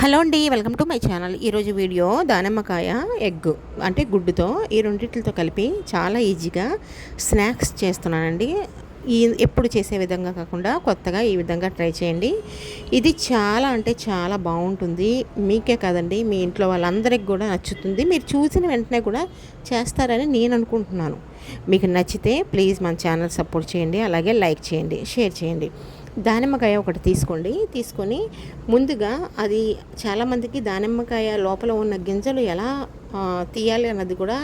Hello అండి welcome to my channel. ఈరోజు video దానిమ్మకాయ ఎగ్ అంటే గుడ్డుతో ఈ రెండింటితో కలిపి చాలా ఈజీగా స్నాక్స్ చేస్తున్నానండి. ఈ ఎప్పుడు చేసే విధంగా కాకుండా కొత్తగా ఈ విధంగా ట్రై చేయండి. ఇది చాలా అంటే చాలా బాగుంటుంది. మీకే కాదండి మీ ఇంట్లో వాళ్ళందరికి కూడా నచ్చుతుంది. మీరు చూసిన వెంటనే కూడా చేస్తారని నేను అనుకుంటున్నాను. మీకు నచ్చితే ప్లీజ్ మన ఛానల్ సపోర్ట్ చేయండి అలాగే లైక్ చేయండి షేర్ చేయండి. దానిమ్మకాయ ఒకటి తీసుకోండి. తీసుకొని ముందుగా అది చాలామందికి దానిమ్మకాయ లోపల ఉన్న గింజలు ఎలా తీయాలి అన్నది కూడా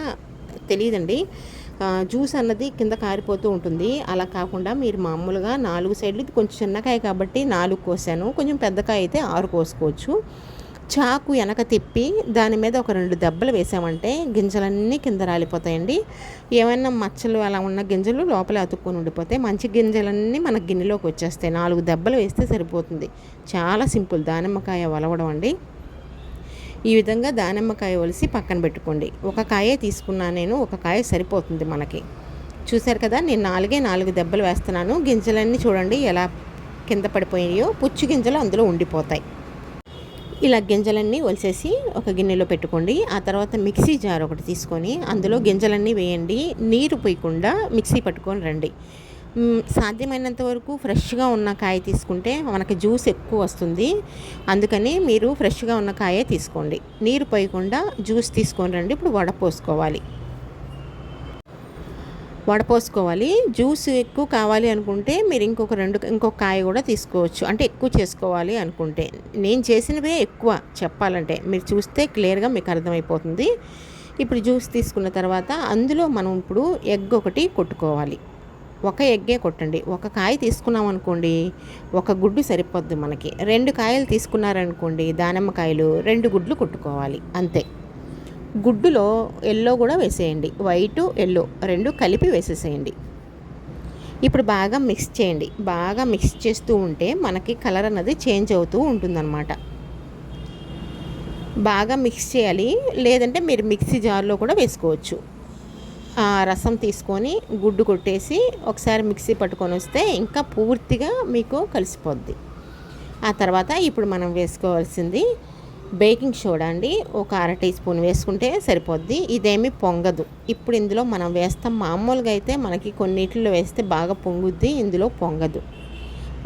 తెలియదండి. జ్యూస్ అన్నది కింద కారిపోతూ ఉంటుంది. అలా కాకుండా మీరు మామూలుగా నాలుగు సైడ్లు కొంచెం చిన్నకాయ కాబట్టి నాలుగు కోసాను. కొంచెం పెద్దకాయ అయితే ఆరు కోసుకోవచ్చు. చాకు వెనక తిప్పి దాని మీద ఒక రెండు దెబ్బలు వేసామంటే గింజలన్నీ కింద రాలిపోతాయండి. ఏమైనా మచ్చలు అలా ఉన్న గింజలు లోపల అతుక్కొని ఉండిపోతే మంచి గింజలన్నీ మన గిన్నెలోకి వచ్చేస్తాయి. నాలుగు దెబ్బలు వేస్తే సరిపోతుంది. చాలా సింపుల్ దానిమ్మకాయ వలవడం అండి. ఈ విధంగా దానిమ్మకాయ ఒలిసి పక్కన పెట్టుకోండి. ఒక కాయే తీసుకున్నా నేను ఒక కాయ సరిపోతుంది మనకి. చూశారు కదా నేను నాలుగే నాలుగు దెబ్బలు వేస్తున్నాను. గింజలన్నీ చూడండి ఎలా కింద పడిపోయాయో. పుచ్చు గింజలు అందులో ఉండిపోతాయి. ఇలా గింజలన్నీ ఒలిసేసి ఒక గిన్నెలో పెట్టుకోండి. ఆ తర్వాత మిక్సీ జార్ ఒకటి తీసుకొని అందులో గింజలన్నీ వేయండి. నీరు పోయకుండా మిక్సీ పట్టుకొని రండి. సాధ్యమైనంత వరకు ఫ్రెష్గా ఉన్న కాయ తీసుకుంటే మనకి జ్యూస్ ఎక్కువ వస్తుంది. అందుకని మీరు ఫ్రెష్గా ఉన్న కాయే తీసుకోండి. నీరు పోయకుండా జ్యూస్ తీసుకొని రండి. ఇప్పుడు వడపోసుకోవాలి. వడపోసుకోవాలి. జ్యూస్ ఎక్కువ కావాలి అనుకుంటే మీరు ఇంకొక రెండు ఇంకొక కాయ కూడా తీసుకోవచ్చు. అంటే ఎక్కువ చేసుకోవాలి అనుకుంటే. నేను చేసినవే ఎక్కువ చెప్పాలంటే. మీరు చూస్తే క్లియర్గా మీకు అర్థమైపోతుంది. ఇప్పుడు జ్యూస్ తీసుకున్న తర్వాత అందులో మనం ఇప్పుడు ఎగ్ ఒకటి కొట్టుకోవాలి. ఒక ఎగ్గే కొట్టండి. ఒక కాయ తీసుకున్నాం అనుకోండి ఒక గుడ్డు సరిపోద్ది మనకి. రెండు కాయలు తీసుకున్నారనుకోండి దానిమ్మకాయలు రెండు గుడ్లు కొట్టుకోవాలి. అంతే. గుడ్డులో ఎల్లో కూడా వేసేయండి. వైట్ ఎల్లో రెండు కలిపి వేసేసేయండి. ఇప్పుడు బాగా మిక్స్ చేయండి. బాగా మిక్స్ చేస్తూ ఉంటే మనకి కలర్ అన్నది చేంజ్ అవుతూ ఉంటుందన్నమాట. బాగా మిక్స్ చేయాలి. లేదంటే మీరు మిక్సీ జార్లో కూడా వేసుకోవచ్చు. ఆ రసం తీసుకొని గుడ్డు కొట్టేసి ఒకసారి మిక్సీ పట్టుకొని వస్తే ఇంకా పూర్తిగా మీకు కలిసిపోద్ది. ఆ తర్వాత ఇప్పుడు మనం వేసుకోవాల్సింది బేకింగ్ సోడా అండి. ఒక అర టీ స్పూన్ వేసుకుంటే సరిపోద్ది. ఇదేమి పొంగదు. ఇప్పుడు ఇందులో మనం వేస్తాం మామూలుగా అయితే మనకి కొన్నిటిలో వేస్తే బాగా పొంగుద్ది ఇందులో పొంగదు.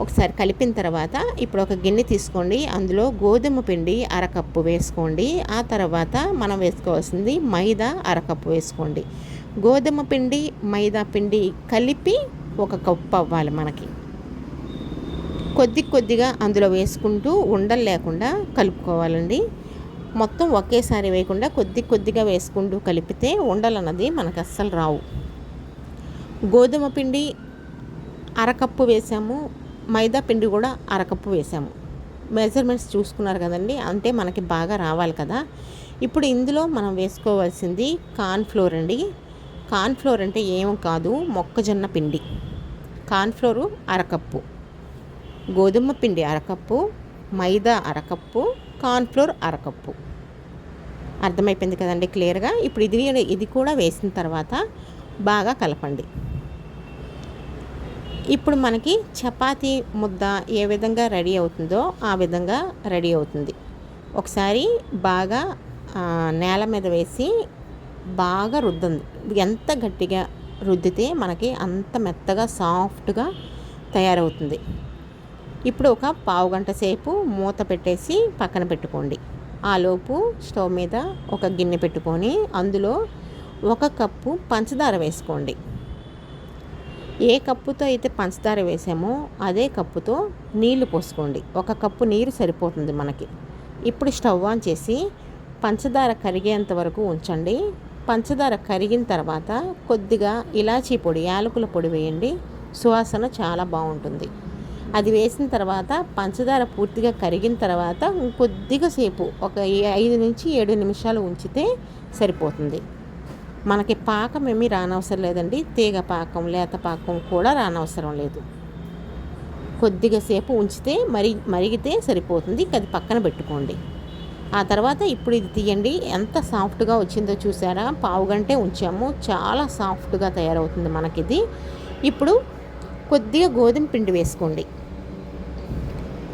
ఒకసారి కలిపిన తర్వాత ఇప్పుడు ఒక గిన్నె తీసుకోండి. అందులో గోధుమ పిండి అరకప్పు వేసుకోండి. ఆ తర్వాత మనం వేసుకోవాల్సింది మైదా అరకప్పు వేసుకోండి. గోధుమ పిండి మైదా పిండి కలిపి ఒక కప్పు అవ్వాలి మనకి. కొద్ది కొద్దిగా అందులో వేసుకుంటూ ఉండలు లేకుండా కలుపుకోవాలండి. మొత్తం ఒకేసారి వేయకుండా కొద్ది కొద్దిగా వేసుకుంటూ కలిపితే ఉండలు అన్నది మనకు అస్సలు రావు. గోధుమ పిండి అరకప్పు వేసాము. మైదా పిండి కూడా అరకప్పు వేసాము. మెజర్మెంట్స్ చూసుకున్నారు కదండి అంటే మనకి బాగా రావాలి కదా. ఇప్పుడు ఇందులో మనం వేసుకోవాల్సింది కార్న్ఫ్లోర్ అండి. కార్న్ఫ్లోర్ అంటే ఏం కాదు మొక్కజొన్న పిండి. కార్న్ఫ్లోరు అరకప్పు. గోధుమ పిండి అరకప్పు మైదా అరకప్పు కార్న్ఫ్లోర్ అరకప్పు. అర్థమైపోయింది కదండి క్లియర్గా? ఇప్పుడు ఇది ఇది కూడా వేసిన తర్వాత బాగా కలపండి. ఇప్పుడు మనకి చపాతీ ముద్ద ఏ విధంగా రెడీ అవుతుందో ఆ విధంగా రెడీ అవుతుంది. ఒకసారి బాగా నేల మీద వేసి బాగా రుద్దండి. ఎంత గట్టిగా రుద్దితే మనకి అంత మెత్తగా సాఫ్ట్గా తయారవుతుంది. ఇప్పుడు ఒక పావు గంట సేపు మూత పెట్టేసి పక్కన పెట్టుకోండి. ఆలోపు స్టవ్ మీద ఒక గిన్నె పెట్టుకొని అందులో ఒక కప్పు పంచదార వేసుకోండి. ఏ కప్పుతో అయితే పంచదార వేసామో అదే కప్పుతో నీళ్ళు పోసుకోండి. ఒక కప్పు నీరు సరిపోతుంది మనకి. ఇప్పుడు స్టవ్ ఆన్ చేసి పంచదార కరిగేంత వరకు ఉంచండి. పంచదార కరిగిన తర్వాత కొద్దిగా ఇలాచీ పొడి యాలకుల పొడి వేయండి. సువాసన చాలా బాగుంటుంది. అది వేసిన తర్వాత పంచదార పూర్తిగా కరిగిన తర్వాత కొద్దిగా సేపు ఒక ఐదు నుంచి ఏడు నిమిషాలు ఉంచితే సరిపోతుంది. మనకి పాకం ఏమీ రానవసరం లేదండి. తీగ పాకం లేత పాకం కూడా రానవసరం లేదు. కొద్దిగా సేపు ఉంచితే మరి మరిగితే సరిపోతుంది. అది పక్కన పెట్టుకోండి. ఆ తర్వాత ఇప్పుడు ఇది తీయండి. ఎంత సాఫ్ట్గా వచ్చిందో చూసారా? పావు గంటే ఉంచాము. చాలా సాఫ్ట్గా తయారవుతుంది మనకిది. ఇప్పుడు కొద్దిగా గోధుమ పిండి వేసుకోండి.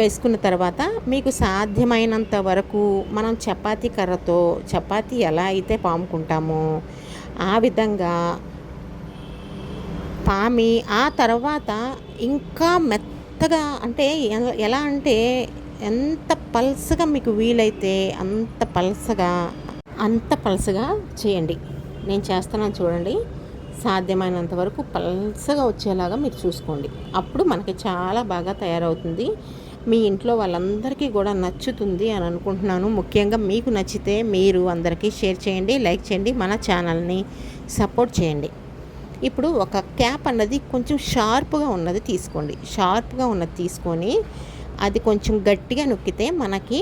వేసుకున్న తర్వాత మీకు సాధ్యమైనంత వరకు మనం చపాతీ కర్రతో చపాతీ ఎలా అయితే పాముకుంటామో ఆ విధంగా పామి ఆ తర్వాత ఇంకా మెత్తగా అంటే ఎలా అంటే ఎంత పల్సగా మీకు వీలైతే అంత పల్సగా అంత పల్సగా చేయండి. నేను చేస్తున్నాను చూడండి. సాధ్యమైనంత వరకు పల్సగా వచ్చేలాగా మీరు చూసుకోండి. అప్పుడు మనకి చాలా బాగా తయారవుతుంది. మీ ఇంట్లో వాళ్ళందరికీ కూడా నచ్చుతుంది అని అనుకుంటున్నాను. ముఖ్యంగా మీకు నచ్చితే మీరు అందరికీ షేర్ చేయండి లైక్ చేయండి మన ఛానల్ని సపోర్ట్ చేయండి. ఇప్పుడు ఒక క్యాప్ అన్నది కొంచెం షార్ప్గా ఉన్నది తీసుకోండి. షార్ప్గా ఉన్నది తీసుకొని అది కొంచెం గట్టిగా నొక్కితే మనకి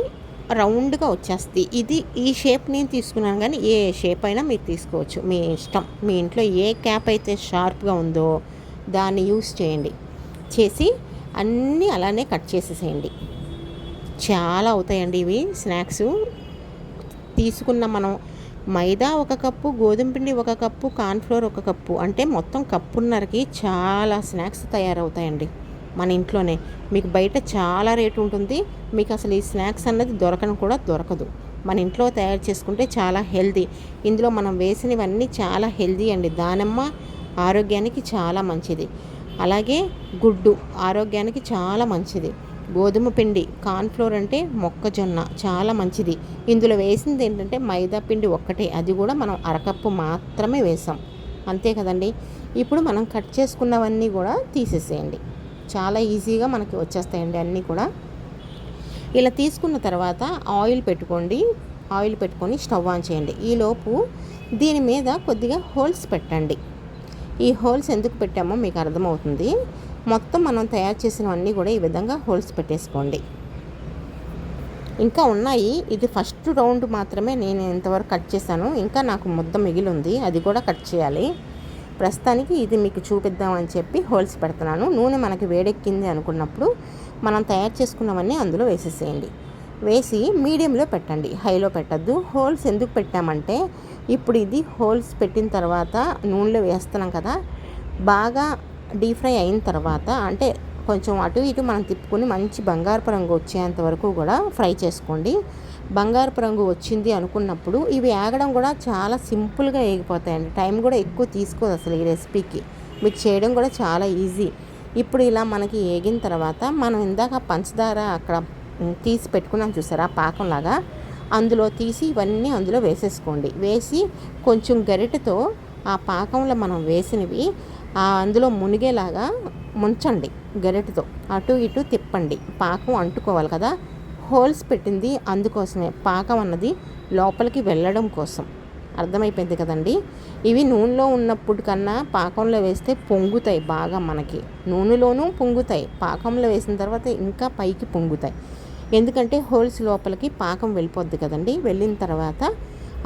రౌండ్గా వచ్చేస్తుంది. ఇది ఈ షేప్ నేను తీసుకున్నాను కానీ ఏ షేప్ అయినా మీరు తీసుకోవచ్చు. మీ ఇష్టం. మీ ఇంట్లో ఏ క్యాప్ అయితే షార్ప్గా ఉందో దాన్ని యూస్ చేయండి. చేసి అన్నీ అలానే కట్ చేసేసేయండి. చాలా అవుతాయండి ఇవి స్నాక్స్. తీసుకున్న మనం మైదా ఒక కప్పు గోధుమ పిండి ఒక కప్పు కార్న్ఫ్లోర్ ఒక కప్పు అంటే మొత్తం కప్పున్నరకి చాలా స్నాక్స్ తయారవుతాయండి మన ఇంట్లోనే. మీకు బయట చాలా రేటు ఉంటుంది. మీకు అసలు ఈ స్నాక్స్ అన్నది దొరకను కూడా దొరకదు. మన ఇంట్లో తయారు చేసుకుంటే చాలా హెల్దీ ఇందులో మనం వేసినవన్నీ చాలా హెల్దీ అండి. దానిమ్మ ఆరోగ్యానికి చాలా మంచిది. అలాగే గుడ్డు ఆరోగ్యానికి చాలా మంచిది. గోధుమ పిండి కార్న్ఫ్లోర్ అంటే మొక్కజొన్న చాలా మంచిది. ఇందులో వేసింది ఏంటంటే మైదా పిండి ఒక్కటే అది కూడా మనం అరకప్పు మాత్రమే వేసాం. అంతే కదండి? ఇప్పుడు మనం కట్ చేసుకున్నవన్నీ కూడా తీసేసేయండి. చాలా ఈజీగా మనకి వచ్చేస్తాయండి అన్నీ కూడా. ఇలా తీసుకున్న తర్వాత ఆయిల్ పెట్టుకోండి. ఆయిల్ పెట్టుకొని స్టవ్ ఆన్ చేయండి. ఈలోపు దీని మీద కొద్దిగా హోల్స్ పెట్టండి. ఈ హోల్స్ ఎందుకు పెట్టామో మీకు అర్థమవుతుంది. మొత్తం మనం తయారు చేసినవన్నీ కూడా ఈ విధంగా హోల్స్ పెట్టేసుకోండి. ఇంకా ఉన్నాయి. ఇది ఫస్ట్ రౌండ్ మాత్రమే నేను ఇంతవరకు కట్ చేశాను. ఇంకా నాకు ముద్ద మిగిలి ఉంది అది కూడా కట్ చేయాలి. ప్రస్తుతానికి ఇది మీకు చూపిద్దామని చెప్పి హోల్స్ పెడుతున్నాను. నూనె మనకి వేడెక్కింది అనుకున్నప్పుడు మనం తయారు చేసుకున్నవన్నీ అందులో వేసేసేయండి. వేసి మీడియంలో పెట్టండి. హైలో పెట్టద్దు. హోల్స్ ఎందుకు పెట్టామంటే ఇప్పుడు ఇది హోల్స్ పెట్టిన తర్వాత నూనెలో వేస్తున్నాం కదా బాగా డీప్ ఫ్రై అయిన తర్వాత అంటే కొంచెం అటు ఇటు మనం తిప్పుకొని మంచి బంగారపు రంగు వచ్చేంత వరకు కూడా ఫ్రై చేసుకోండి. బంగారపు రంగు వచ్చింది అనుకున్నప్పుడు ఇవి ఏగడం కూడా చాలా సింపుల్గా వేగిపోతాయండి టైం కూడా ఎక్కువ తీసుకోదు అసలు ఈ రెసిపీకి. మీకు చేయడం కూడా చాలా ఈజీ. ఇప్పుడు ఇలా మనకి ఏగిన తర్వాత మనం ఇందాక పంచదార అక్కడ తీసి పెట్టుకున్నాం చూసారా పాకంలాగా. అందులో తీసి ఇవన్నీ అందులో వేసేసుకోండి. వేసి కొంచెం గరిటెతో ఆ పాకంలో మనం వేసినవి అందులో మునిగేలాగా ముంచండి గరిటెతో. అటు ఇటు తిప్పండి. పాకం అంటుకోవాలి కదా. హోల్స్ పెట్టింది అందుకోసమే. పాకం అన్నది లోపలికి వెళ్ళడం కోసం. అర్థమైపోయింది కదండి. ఇవి నూనెలో ఉన్నప్పుడు కన్నా పాకంలో వేస్తే పొంగుతాయి బాగా మనకి. నూనెలోనూ పొంగుతాయి. పాకంలో వేసిన తర్వాత ఇంకా పైకి పొంగుతాయి. ఎందుకంటే హోల్స్ లోపలికి పాకం వెళ్ళిపోద్ది కదండి. వెళ్ళిన తర్వాత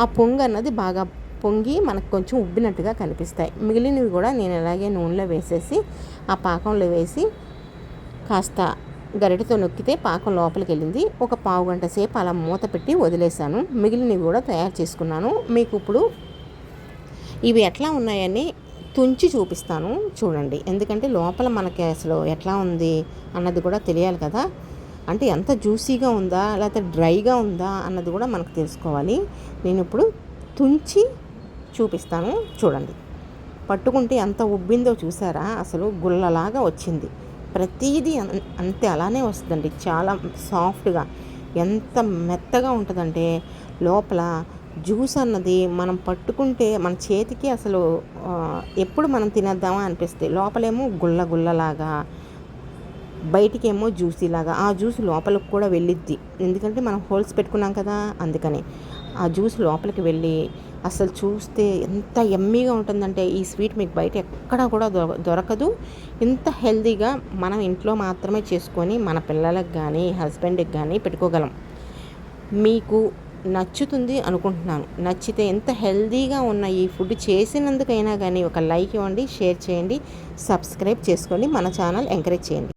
ఆ పొంగు అన్నది బాగా పొంగి మనకు కొంచెం ఉబ్బినట్టుగా కనిపిస్తాయి. మిగిలినవి కూడా నేను అలాగే నూనెలో వేసేసి ఆ పాకంలో వేసి కాస్త గరిటతో నొక్కితే పాకం లోపలికి వెళ్ళింది. ఒక పావు గంట సేపు అలా మూత పెట్టి వదిలేసాను మిగిలినవి కూడా తయారు చేసుకున్నాను. మీకు ఇప్పుడు ఇవి ఎట్లా ఉన్నాయని తుంచి చూపిస్తాను. చూడండి. ఎందుకంటే లోపల మనకి అసలు ఎట్లా ఉంది అన్నది కూడా తెలియాలి కదా. అంటే ఎంత జ్యూసీగా ఉందా లేకపోతే డ్రైగా ఉందా అన్నది కూడా మనకు తెలుసుకోవాలి. నేను ఇప్పుడు తుంచి చూపిస్తాను. చూడండి. పట్టుకుంటే ఎంత ఉబ్బిందో చూసారా? అసలు గుల్లలాగా వచ్చింది. ప్రతిదీ అంతే అలానే వస్తుందండి. చాలా సాఫ్ట్గా. ఎంత మెత్తగా ఉంటుందంటే లోపల జ్యూస్ అన్నది మనం పట్టుకుంటే మన చేతికి అసలు ఎప్పుడు మనం తినేద్దామా అనిపిస్తుంది లోపలేమో గుల్ల గుల్లలాగా బయటికేమో జ్యూసీలాగా ఆ జ్యూస్ లోపలికి కూడా వెళ్ళిద్ది. ఎందుకంటే మనం హోల్స్ పెట్టుకున్నాం కదా అందుకని. ఆ జ్యూస్ లోపలికి వెళ్ళి అసలు చూస్తే ఎంత ఎమ్మీగా ఉంటుందంటే ఈ స్వీట్ మీకు బయట ఎక్కడా కూడా దొరకదు. ఇంత హెల్దీగా మనం ఇంట్లో మాత్రమే చేసుకొని మన పిల్లలకు కానీ హస్బెండ్కి కానీ పెట్టుకోగలం. మీకు నచ్చుతుంది అనుకుంటున్నాను. నచ్చితే ఎంత హెల్దీగా ఉన్న ఈ ఫుడ్ చేసినందుకైనా కానీ ఒక లైక్ ఇవ్వండి షేర్ చేయండి సబ్స్క్రైబ్ చేసుకోండి మన ఛానల్ ఎంకరేజ్ చేయండి.